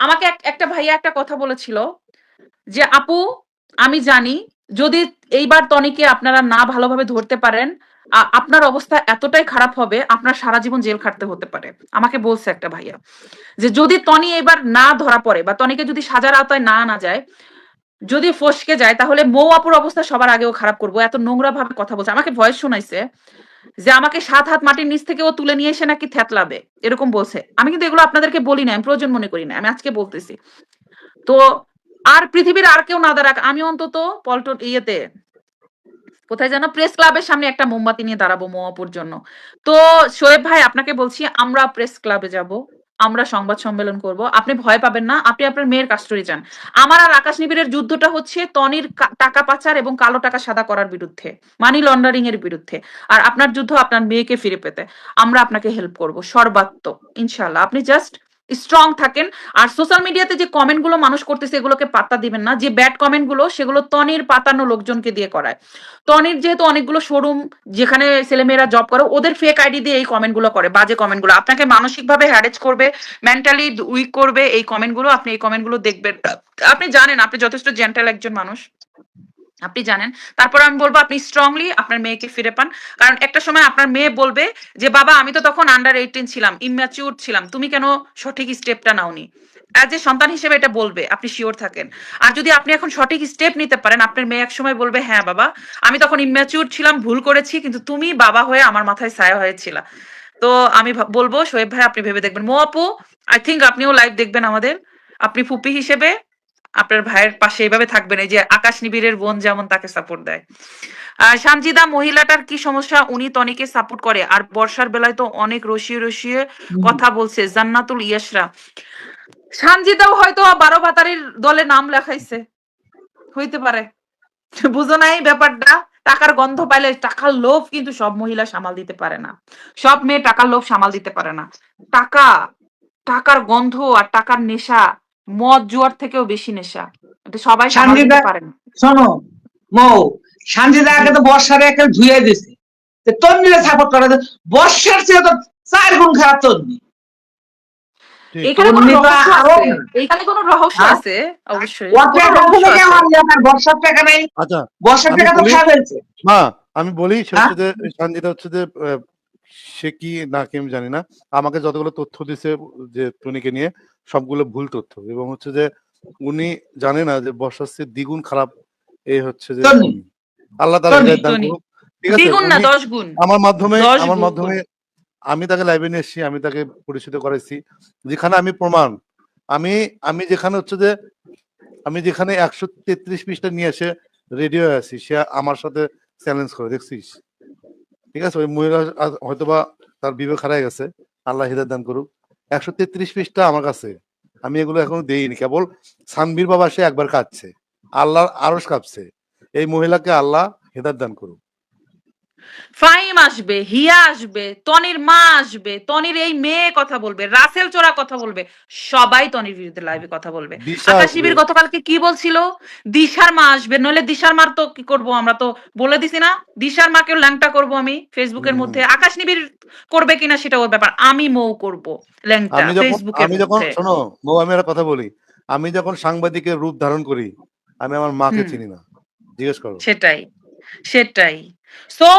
আমাকে এক- একটা ভাইয়া একটা কথা বলেছিল যে, আপু, আমি জানি যদি এইবার তনিকে আপনারা না ভালোভাবে ধরতে পারেন আপনার অবস্থা এতটাই খারাপ হবে, আপনার সারা জীবন জেল খাটতে হতে পারে। আমাকে বলছে একটা ভাইয়া যে, যদি তনি এবার না ধরা পড়ে বা তনিকে যদি সাজার আওতায় না আনা যায়, যদি ফসকে যায়, তাহলে মৌ আপুর অবস্থা সবার আগেও খারাপ করব। এত নোংরা ভাবে কথা বলছে। আমাকে ভয়েস শোনাইছে যে আমাকে সাত হাত মাটির নিচ থেকে ও তুলে নিয়ে এসে নাকি থ্যাতলাবে এরকম বলছে। আমি কিন্তু এগুলো আপনাদেরকে বলি না আমি প্রয়োজন মনে করি না আমি আজকে বলতেছি। তো আর পৃথিবীর আর কেউ না দাঁড়াক, আমি অন্তত পল্টন ইয়েতে, কোথায় যেন প্রেস ক্লাবের সামনে একটা মোমবাতি নিয়ে দাঁড়াবো মোয়াপুর জন্য তো শোয়েব ভাই, আপনাকে বলছি, আমরা প্রেস ক্লাবে যাব। আমরা সংবাদ সম্মেলন করব। আপনি ভয় পাবেন না, আপনি আপনার মেয়ের কাস্টরি যান আমার আর আকাশ নিবিড়ের যুদ্ধটা হচ্ছে তনির টাকা পাচার এবং কালো টাকা সাদা করার বিরুদ্ধে মানি লন্ডারিং এর বিরুদ্ধে। আর আপনার যুদ্ধ আপনার মেয়েকে ফিরে পেতে। আমরা আপনাকে হেল্প করব, সর্বাত্মক ইনশাল্লাহ আপনি জাস্ট স্ট্রং থাকেন। আর সোশ্যাল মিডিয়াতে যে কমেন্টগুলো মানুষ করতেছে, এগুলোকে পাত্তা দিবেন না। যে ব্যাড কমেন্টগুলো, সেগুলো তনির পাতানো লোকজনকে দিয়ে করায়। তনির যেহেতু অনেকগুলো শোরুম যেখানে ছেলেমেয়েরা জব করে, ওদের ফেক আইডি দিয়ে এই কমেন্টগুলো করে, বাজে কমেন্টগুলো। আপনাকে মানসিকভাবে হ্যারেজ করবে মেন্টালি উইক করবে এই কমেন্টগুলো, আপনি এই কমেন্টগুলো দেখবেন। আপনি জানেন, আপনি যথেষ্ট জেন্টাল একজন মানুষ। আপনি জানেন। তারপর আমি বলব, আপনি স্ট্রংলি আপনার মেয়েকে ফিরে পান। কারণ একটা সময় আপনার মেয়ে বলবে যে, বাবা, আমি তো তখন আন্ডার এইটিন ছিলাম ইম্যাচিউর ছিলাম। তুমি কেন সঠিক স্টেপটা নাওনি? অ্যাজ এ সন্তান হিসেবে এটা বলবে, আপনি শিওর থাকেন। আর যদি আপনি এখন সঠিক স্টেপ নিতে পারেন, আপনার মেয়ে এক সময় বলবে হ্যাঁ বাবা, আমি তখন ইম্যাচিউর ছিলাম, ভুল করেছি, কিন্তু তুমি বাবা হয়ে আমার মাথায় ছায়া হয়েছিল। তো আমি বলব শোয়েব ভাই, আপনি ভেবে দেখবেন। মো আপু আই থিঙ্ক আপনিও লাইভ দেখবেন আমাদের। আপনি ফুপি হিসেবে আপনার ভাইয়ের পাশে এইভাবে থাকবেন। এই যে আকাশ নিবিড়ের বোন যেমন তাকে সাপোর্ট দেয়। সানজিদা মহিলাটার কি সমস্যা? উনি তনিকে সাপোর্ট করে। আর বর্ষার বেলায় তো অনেক রসিয়ে রসিয়ে কথা বলছে জান্নাতুল ইয়াসরা। সানজিদাও হয়তো বারো ভাতারির দলে নাম লেখাইছে। হইতে পারে। বুঝো নাই ব্যাপারটা? টাকার গন্ধ পাইলে টাকার লোভ কিন্তু সব মহিলা সামাল দিতে পারে না। সব মেয়ে টাকার লোভ সামাল দিতে পারে না। টাকা টাকার গন্ধ আর টাকার নেশা মদ জুয়ার থেকেও বেশি নেশা। এটা সবাই সামাল দিতে পারে না। শোনো মৌ আগে তো বর্ষারে একে ধুয়ে দিছে। তো তন্নিরে সাপোর্ট করে বর্ষার চেয়ে তো চার গুণ খারাপ তন্নি এখানে কোনো রহস্য আছে? এখানে কোনো রহস্য হ্যাঁ? আছে? অবশ্যই। আমার বর্ষার টাকা নেই। আচ্ছা বর্ষার আমি টাকা তো ফেলছে আমি বলি সে হ্যাঁ? হচ্ছে যে সঞ্জিতা হচ্ছে যে সে কি না কি আমি জানি না। আমাকে যতগুলো তথ্য দিছে যে টনিকে নিয়ে সবগুলো ভুল তথ্য। এবং হচ্ছে যে উনি জানে না যে বর্ষার চেয়ে দ্বিগুণ খারাপ এই হচ্ছে যে আল্লাহ তালা দান করুক। ঠিক আছে আমার মাধ্যমে আমার মাধ্যমে আমি তাকে লাইভে নিয়ে এসেছি আমি তাকে পরিচিত করাইছি। যেখানে আমি প্রমাণ আমি আমি যেখানে হচ্ছে যে আমি যেখানে একশো তেত্রিশ পৃষ্ঠা নিয়ে এসে রেডিও আছি সে আমার সাথে চ্যালেঞ্জ করে দেখছিস? ঠিক আছে? ওই মহিলা হয়তোবা তার বিবেক হারাই গেছে। আল্লাহ হৃদয় দান করুক। একশো তেত্রিশ পৃষ্ঠা আমার কাছে। আমি এগুলো এখনও দেইনি। কেবল সানবীর বাবা সে একবার কাঁদছে। আল্লাহর আরস কাঁপছে। এই মহিলাকে আল্লাহ হেদার দান করুক। ফাইম আসবে হিয়া আসবে তনির মা আসবে তনির এই মেয়ে কথা বলবে রাসেল চোরা কথা বলবে সবাই তনির বিরুদ্ধে লাইভে কথা বলবে। আকাশ শিবির গতকালকে কি বলছিল? দিশার মা আসবে নইলে দিশার মার তো কি করব আমরা তো বলে দিছি না। দিশার মাকেও ল্যাংটা করব আমি ফেসবুকের মধ্যে। আকাশ নিবির করবে কিনা সেটা ওর ব্যাপার। আমি মৌ করব ল্যাংটা যখন আমি যখন শোনো বউ আমি একটা কথা বলি। আমি যখন সাংবাদিকের রূপ ধারণ করি আমি আমার মাকে। চিনি না। জিজ্ঞেস করো। সেটাই। সেটাই। সো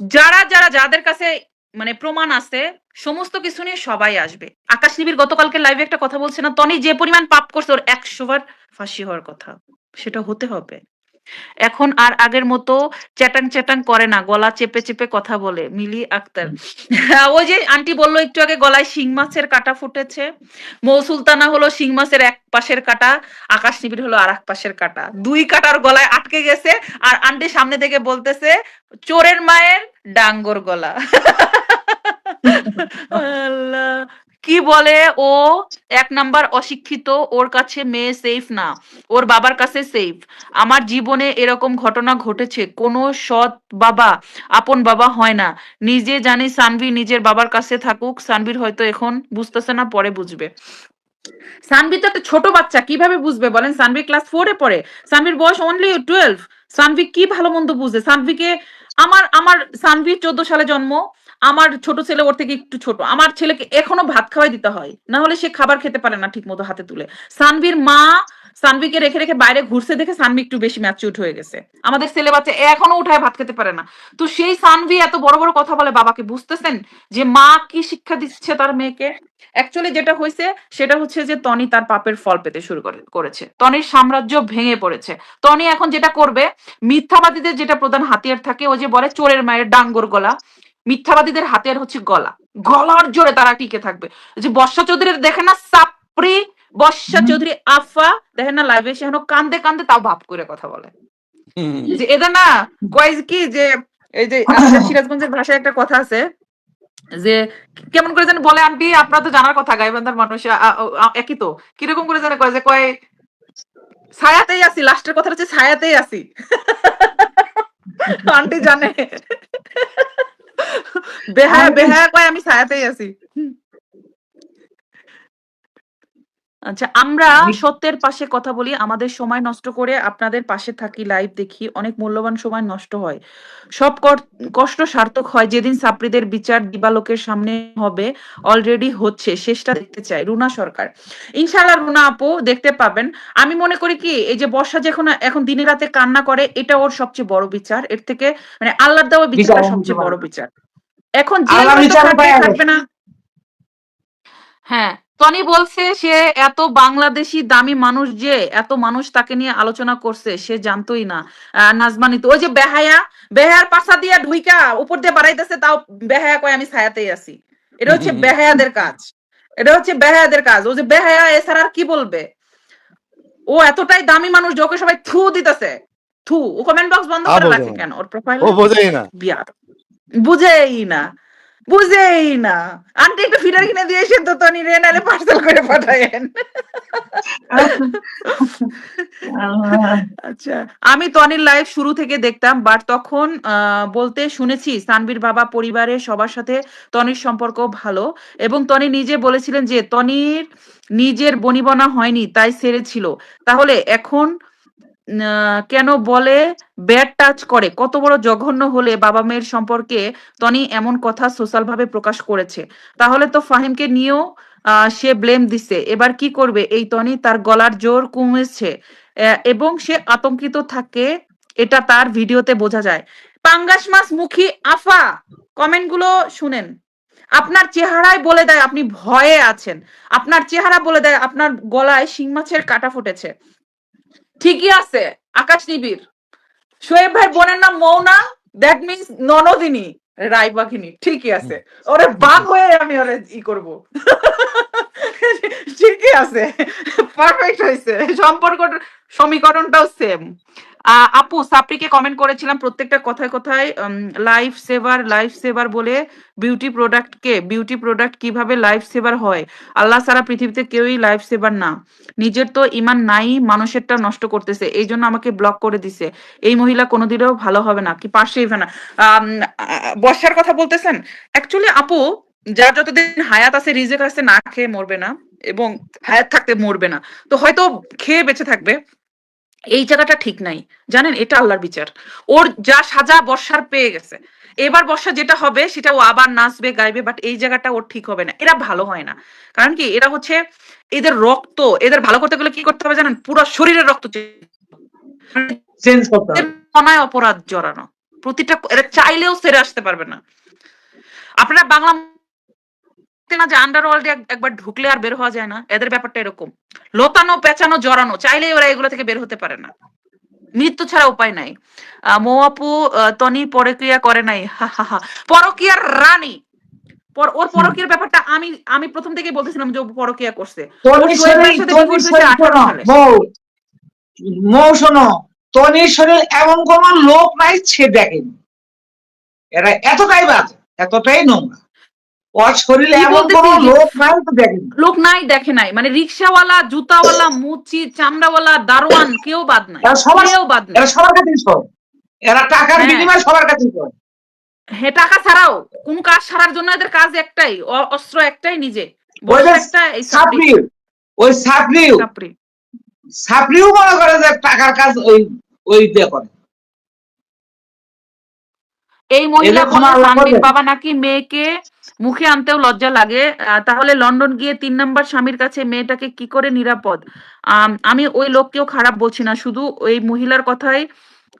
যারা যারা, যাদের কাছে মানে প্রমাণ আছে, সমস্ত কিছু নিয়ে সবাই আসবে। আকাশ নিবির গতকালকে লাইভে একটা কথা বলছে না, তনি যে পরিমাণ পাপ করছে, ওর একশো বার ফাঁসি হওয়ার কথা। সেটা হতে হবে। এখন আর আগের মতো চ্যাটাং চ্যাটাং করে না গলা চেপে চেপে কথা বলে মিলি আক্তার। ওই যে আন্টি বলল একটু আগে গলায় শিং মাছের কাটা ফুটেছে। মৌ সুলতানা হলো শিং মাছের এক পাশের কাটা আকাশ নিবিড় হলো আর এক পাশের কাটা। দুই কাটার গলায় আটকে গেছে আর আন্টি সামনে থেকে বলতেছে চোরের মায়ের ডাঙ্গর গলা। আল্লাহ। কি বলে? ও এক নাম্বার অশিক্ষিত, ওর কাছে মেয়ে সেফ না। ওর বাবার কাছে সেফ আমার জীবনে এরকম ঘটনা ঘটেছে। কোনো সৎ বাবা, আপন বাবা হয় না। নিজে জানি সানভি নিজের বাবার কাছে থাকুক, সানভির হয়তো এখন বুঝতেছে না, পরে বুঝবে। সানভি তো একটা ছোট বাচ্চা, কীভাবে বুঝবে বলেন? সানভি ক্লাস ফোরে পড়ে। সানভির বয়স অনলি টুয়েলভ সানভি কি ভালো মন্দ বুঝে? সানভিকে, আমার আমার সানভি চোদ্দ সালে জন্ম। আমার ছোট ছেলে ওর থেকে একটু ছোট। আমার ছেলেকে এখনও ভাত খাওয়াই দিতে হয়। না হলে সে খাবার খেতে পারে না ঠিক মতো হাতে তুলে। সানভির মা সানভিকে রেখে রেখে বাইরে ঘুরছে দেখে সানভি একটু বেশি ম্যাচিউড হয়ে গেছে। আমাদের ছেলে বাচ্চা এখনও উঠায় ভাত খেতে পারে না। তো সেই সানভি এত বড় বড় কথা বলে বাবাকে বুঝতেছেন যে মা কি শিক্ষা দিচ্ছে তার মেয়েকে? অ্যাকচুয়ালি যেটা হয়েছে সেটা হচ্ছে যে টনি তার পাপের ফল পেতে শুরু করে- করেছে। টনির সাম্রাজ্য ভেঙে পড়েছে। টনি এখন যেটা করবে, মিথ্যাবাদীদের যেটা প্রধান হাতিয়ার থাকে, ও যে বলে চোরের মায়ের ডাঙ্গর গলা মিথ্যাবাদীদের হাতিয়ার হচ্ছে গলা। গলার জোরে তারা টিকে থাকবে। যে বর্ষা চৌধুরীর দেখে না সাপ্রি বর্ষা চৌধুরী আফা দেখেন না লাইভে এখনও কান্দে কান্দে তাও ভাব করে কথা বলে। যে এটা না কয় কি যে এই যে আমাদের সিরাজগঞ্জের ভাষায় একটা কথা আছে যে কেমন করে যেন বলে আন্টি আপনার তো জানার কথা গাইবান্ধার মানুষ একই তো। কীরকম করে যেন কয় যে কয় ছায়াতেই আছি লাস্টের কথা হচ্ছে ছায়াতেই আছি। আন্টি জানে। কয় আমি ছায়াতেই আছি। আচ্ছা আমরা সত্যের পাশে কথা বলি আমাদের সময় নষ্ট করে আপনাদের পাশে থাকি লাইভ দেখি অনেক মূল্যবান সময় নষ্ট হয়। সব কষ্ট সার্থক হয় যেদিন সাপ্রিদের বিচার দিবালোকের সামনে হবে অলরেডি হচ্ছে শেষটা দেখতে চাই রুনা সরকার। ইনশাল্লাহ রুনা আপু দেখতে পাবেন। আমি মনে করি কি এই যে বর্ষা যখন এখন দিনে রাতে কান্না করে এটা ওর সবচেয়ে বড় বিচার। এর থেকে মানে আল্লাহ দেওয়া বিচারটা বিচার সবচেয়ে বড় বিচার। এখন থাকবে না। হ্যাঁ টনি বলছে সে এত বাংলাদেশি দামি মানুষ যে এত মানুষ তাকে নিয়ে আলোচনা করছে সে জানতোই না। আহ, নাজমানিত ওই যে বেহায়া বেহায়ার পাশা দিয়া ঢুইকা উপর দিয়ে বাড়াইতেছে তাও বেহায়া কয় আমি ছায়াতেই আছি। এটা হচ্ছে বেহায়াদের কাজ। এটা হচ্ছে বেহায়াদের কাজ। ও যে বেহায়া এছাড়া আর কি বলবে? ও এতটাই দামি মানুষ যে ওকে সবাই থু দিতেছে। থু ও কমেন্ট বক্স বন্ধ করে রাখে কেন? ওর প্রোফাইল ও বোঝেই না। বিয়ার বুঝেই না বুঝেই না। আন্টি একটু ফিডার কিনে দিয়ে এসে তো তনি রে নালে পার্সেল করে পাঠায়েন। আচ্ছা আমি টনির লাইভ শুরু থেকে দেখতাম বাট তখন বলতে শুনেছি সানবির বাবা পরিবারের সবার সাথে টনির সম্পর্ক ভালো এবং টনি নিজে বলেছিলেন যে টনির নিজের বনিবনা হয়নি, তাই ছেড়েছিল তাহলে এখন কেন বলে? ব্যাড টাচ করে। কত বড় জঘন্য হলে বাবা মেয়ের সম্পর্কে টনি এমন কথা সোশ্যাল ভাবে প্রকাশ করেছে। তাহলে তো ফাহিমকে নিয়েও সে ব্লেম দিছে। এবার কি করবে? এই টনি তার গলার জোর কমেছে এবং সে আতঙ্কিত থাকে। এটা তার ভিডিওতে বোঝা যায়। পাঙ্গাস মাছ মুখী আফা কমেন্টগুলো শুনেন। আপনার চেহারায় বলে দেয় আপনি ভয়ে আছেন। আপনার চেহারা বলে দেয় আপনার গলায় শিং মাছের কাটা ফুটেছে। ঠিকই আছে, আকাশ নিবিড়। শোয়েব ভাই, বোনের নাম মৌনা দ্যাট মিনস ননদিনী, রায়বাঘিনী, ঠিকই আছে। ওরে বাঘ হয়ে আমি ওরে ই করব। ঠিকই আছে পারফেক্ট হয়েছে সম্পর্ক সমীকরণটাও সেম আপু, সাপ্রিকে কমেন্ট করেছিলাম প্রত্যেকটা কথায় কথায় লাইফ সেভার লাইফ সেভার বলে বিউটি প্রোডাক্ট কে বিউটি প্রোডাক্ট কীভাবে লাইফ সেভার হয়? আল্লাহ সারা পৃথিবীতে কেউই লাইফ সেভার না। নিজের তো ইমান নাই, মানুষেরটা নষ্ট করতেছে, এই জন্য আমাকে ব্লক করে দিছে। এই মহিলা কোনোদিনও ভালো হবে না, কি পাশে ইভেনা বর্ষার কথা বলতেছেন? অ্যাকচুয়ালি আপু, যার যতদিন হায়াত আছে রিজেক আছে, না খেয়ে মরবে না, এবং হায়াত থাকতে মরবে না। তো হয়তো খেয়ে বেঁচে থাকবে। এই জায়গাটা ঠিক নাই। জানেন? এটা আল্লাহর বিচার। ওর যা সাজা বর্ষার পেয়ে গেছে। এবার বর্ষা যেটা হবে সেটা ও আবার নাচবে গাইবে বাট এই জায়গাটা ওর ঠিক হবে না। এরা ভালো হয় না। কারণ কি? এরা হচ্ছে এদের রক্ত এদের ভালো করতে গেলে কি করতে হবে জানেন? পুরো শরীরের রক্ত অনায় অপরাধ জড়ানো। প্রতিটা এরা চাইলেও সেরে আসতে পারবে না। আপনারা বাংলা না যে আন্ডারওয়ার্ল্ডে একবার ঢুকলে আর বের হওয়া যায় না? এদের ব্যাপারটা এরকম। লতানো পেঁচানো জড়ানো চাইলে ওরা এগুলো থেকে বের হতে পারে না। মৃত্যু ছাড়া উপায় নাই। আহ, মৌ আপু আহ, তনি পরক্রিয়া করে নাই। হা হা হা। পরকিয়ার রানী। ওর পরকিয়ার ব্যাপারটা আমি আমি প্রথম থেকেই বলতেছিলাম যে পরকিয়া করছে। তনির শোয়েব ভাইয়ের শরীর সাথে তনির divorce হয়েছে শরীর 18 শোনো সালে। মৌ মৌ শোনো তনির শরীর এমন কোন লোক নাই সে দেখেনি। এরা এতটাই বাজে এতটাই নোংরা। ওর শরীরে এমন কোন লোক নাই তো দেখেনি লোক নাই দেখে নাই। মানে রিক্সাওয়ালা জুতাওয়ালা মুচি চামড়াওয়ালা দারোয়ান কেউ বাদ নাই। কেউ বাদ নাই। এরা সবার কাছে সব। এরা টাকার হ্যাঁ। বিনিময়ে সবার কাছে সব। হে টাকা ছাড়াও। কোন কাজ ছাড়ার জন্য এদের কাজ একটাই। অস্ত্র একটাই নিজে। ওই সাপড়িও সাপড়িও মনে করে যে টাকার কাজ ওই ওই দিয়ে করে। এই মহিলা। বাবা নাকি মেয়েকে মুখে আনতেও লজ্জা লাগে। তাহলে লন্ডন গিয়ে তিন নাম্বার স্বামীর কাছে মেয়েটাকে কি করে নিরাপদ? আমি ওই লোককেও খারাপ বলছি না, শুধু ওই মহিলার কথাই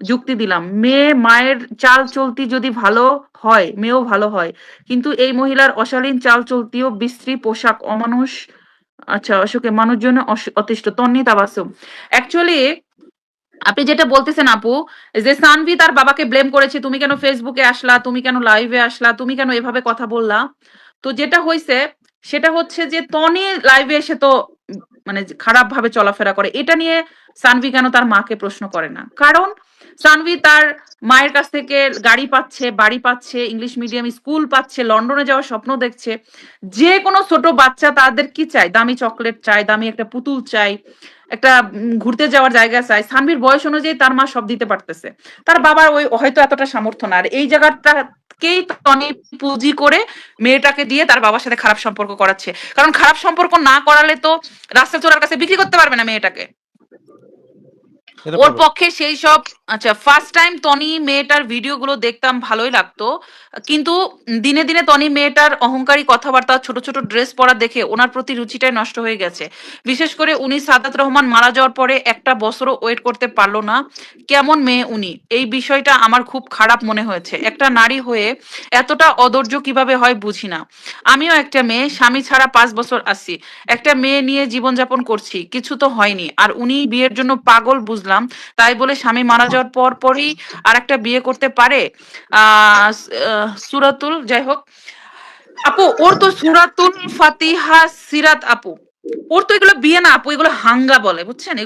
যুক্তি দিলাম। মেয়ে, মায়ের চাল চলতি যদি ভালো হয়, মেয়েও ভালো হয়, কিন্তু এই মহিলার অশালীন চাল চলতিও বিশ্রী পোশাক, অমানুষ আচ্ছা অশোকে মানুষজন অতিষ্ঠ, তন্নি তাবাসুম। অ্যাকচুয়ালি আপনি যেটা বলতেছেন আপু, যে সানভি তার বাবাকে ব্লেম করেছে, তুমি কেন ফেসবুকে আসলা, তুমি কেন লাইভে আসলা, তুমি কেন এভাবে কথা বললা? তো যেটা হয়েছে সেটা হচ্ছে যে তনি লাইভে এসে তো মানে খারাপ ভাবে চলাফেরা করে। এটা নিয়ে সানভি কেন তার মাকে প্রশ্ন করে না? কারণ সানভি তার মায়ের কাছ থেকে গাড়ি পাচ্ছে বাড়ি পাচ্ছে ইংলিশ মিডিয়াম স্কুল পাচ্ছে লন্ডনে যাওয়ার স্বপ্ন দেখছে। যে কোনো ছোট বাচ্চা তাদের কি চাই দামি চকলেট চাই দামি একটা পুতুল চাই একটা ঘুরতে যাওয়ার জায়গা চাই সানভির বয়স অনুযায়ী তার মা সব দিতে পারতেছে। তার বাবার ওই হয়তো এতটা সামর্থ্য না। আর এই জায়গাটাকেই টনি পুঁজি করে মেয়েটাকে দিয়ে তার বাবার সাথে খারাপ সম্পর্ক করাচ্ছে। কারণ খারাপ সম্পর্ক না করালে তো রাস্তা চোরার কাছে বিক্রি করতে পারবে না মেয়েটাকে। ওর পক্ষে সেই সব আচ্ছা ফার্স্ট টাইম টনি মেয়েটার ভিডিওগুলো দেখতাম, ভালোই লাগতো। কিন্তু দিনে দিনে টনি মেয়েটার অহংকারী কথাবার্তা, ছোট ছোট ড্রেস পরা দেখে ওনার প্রতি রুচিটাই নষ্ট হয়ে গেছে। বিশেষ করে উনি সাদাত রহমান মারা যাওয়ার পরে একটা বছরও ওয়েট করতে পারল না। কেমন মেয়ে উনি? এই বিষয়টা আমার খুব খারাপ মনে হয়েছে। একটা নারী হয়ে এতটা অধৈর্য কীভাবে হয় বুঝি না। আমিও একটা মেয়ে, স্বামী ছাড়া পাঁচ বছর আছি। একটা মেয়ে নিয়ে জীবনযাপন করছি, কিছু তো হয়নি। আর উনি বিয়ের জন্য পাগল বুঝলাম, তাই বলে স্বামী মারা যাওয়ার পর পরই আর একটা বিয়ে করতে পারে আহ, সুরাতুল যাই হোক। আপু ওর তো সুরাতুল ফাতিহা সিরাত আপু। ওর তো এগুলো বিয়ে না আপু এগুলো হাঙ্গা বলে বুঝছেন?